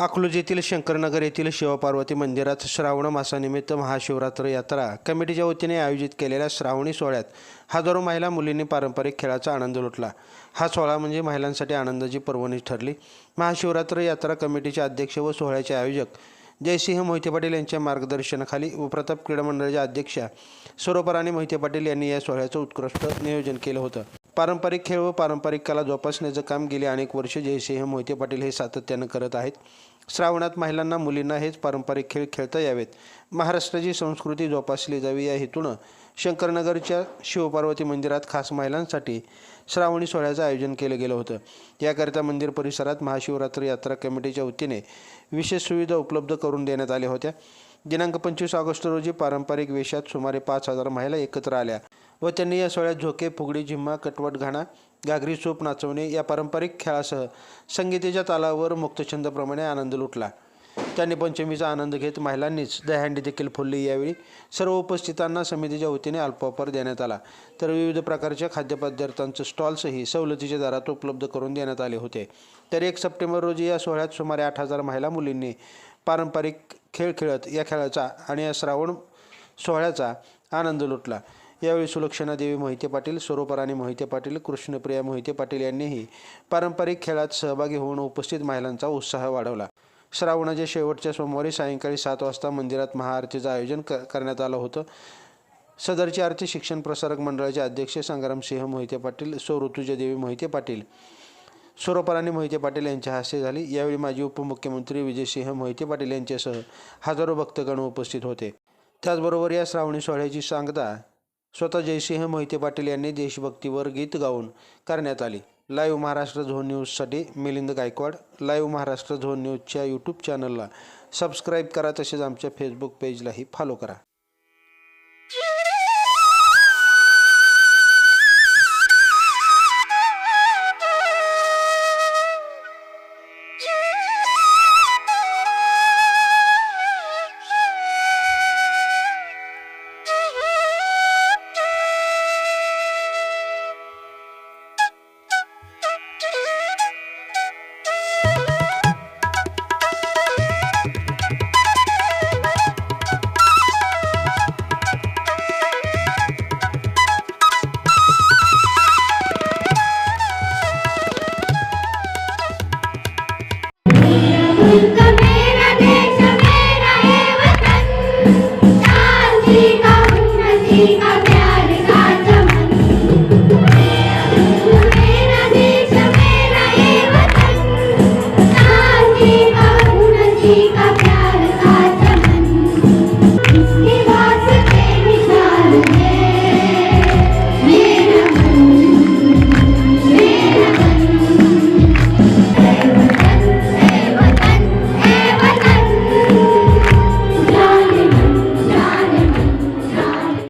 अकलूज येथील शंकरनगर येथील शिवपार्वती मंदिरात श्रावण मासानिमित्त महाशिवरात्र यात्रा कमिटीच्या वतीने आयोजित केलेल्या श्रावणी सोहळ्यात हजारो महिला मुलींनी पारंपरिक खेळाचा आनंद लुटला. हा सोहळा म्हणजे महिलांसाठी आनंदाची पर्वणी ठरली. महाशिवरात्र यात्रा कमिटीचे अध्यक्ष व सोहळ्याचे आयोजक जयसिंह मोहिते पाटील यांच्या मार्गदर्शनाखाली व प्रताप क्रीडा मंडळाच्या अध्यक्षा स्वरूपराणी मोहिते पाटील यांनी या सोहळ्याचं उत्कृष्ट नियोजन केलं होतं. पारंपरिक खेळ व पारंपरिक कला जोपासण्याचं काम गेली अनेक वर्ष. जयसिंह मोहिते पाटील हे सातत्यानं करत आहेत. श्रावणात महिलांना मुलींना हेच पारंपरिक खेळ खेळता यावेत. महाराष्ट्राची संस्कृती जोपासली जावी या हेतूनं शंकरनगरच्या शिवपार्वती मंदिरात खास महिलांसाठी श्रावणी सोहळ्याचं आयोजन केलं गेलं होतं. याकरिता मंदिर परिसरात महाशिवरात्र यात्रा कमिटीच्या वतीने विशेष सुविधा उपलब्ध करून देण्यात आल्या होत्या. दिनांक पंचवीस ऑगस्ट रोजी पारंपरिक वेशात सुमारे पाच हजार महिला एकत्र आल्या. व त्यांनी या सोहळ्यात झोके फुगडी झिम्मा कटवट घाणा घागरी सूप नाचवणे या पारंपरिक खेळासह संगीतेच्या तालावर मुक्तछंदप्रमाणे आनंद लुटला. त्यांनी पंचमीचा आनंद घेत महिलांनीच दहंडी देखील फुलली. यावेळी सर्व उपस्थितांना समितीच्या वतीने अल्पवापर देण्यात आला. तर विविध प्रकारच्या खाद्यपदार्थांचं स्टॉल्सही सवलतीच्या दरात उपलब्ध करून देण्यात आले होते. तर एक सप्टेंबर रोजी या सोहळ्यात सुमारे आठ हजार महिला मुलींनी पारंपरिक खेळ खेळत या खेळाचा आणि या श्रावण सोहळ्याचा आनंद लुटला. यावेळी सुलक्षणा देवी मोहिते पाटील स्वरूपराणी मोहिते पाटील कृष्णप्रिया मोहिते पाटील यांनीही पारंपरिक खेळात सहभागी होऊन उपस्थित महिलांचा उत्साह वाढवला. श्रावणाच्या शेवटच्या सोमवारी सायंकाळी सात वाजता मंदिरात महाआरतीचं आयोजन क करण्यात आलं होतं. सदरची आरती शिक्षण प्रसारक मंडळाचे अध्यक्ष संग्रामसिंह मोहिते पाटील सौ देवी मोहिते पाटील स्वरूपराणी मोहिते पाटील यांच्या हस्ते झाली. यावेळी माजी उपमुख्यमंत्री विजयसिंह मोहिते पाटील यांच्यासह हजारो भक्तगण उपस्थित होते. त्याचबरोबर या श्रावणी सोहळ्याची सांगता स्वतः जयसिंह मोहिते पाटील यांनी देशभक्तीवर गीत गाऊन करण्यात आली. लाईव्ह महाराष्ट्र झोन न्यूजसाठी मिलिंद गायकवाड. लाईव्ह महाराष्ट्र झोन न्यूजच्या यूट्यूब चॅनलला सबस्क्राईब करा. तसेच आमच्या फेसबुक पेजलाही फॉलो करा. i'm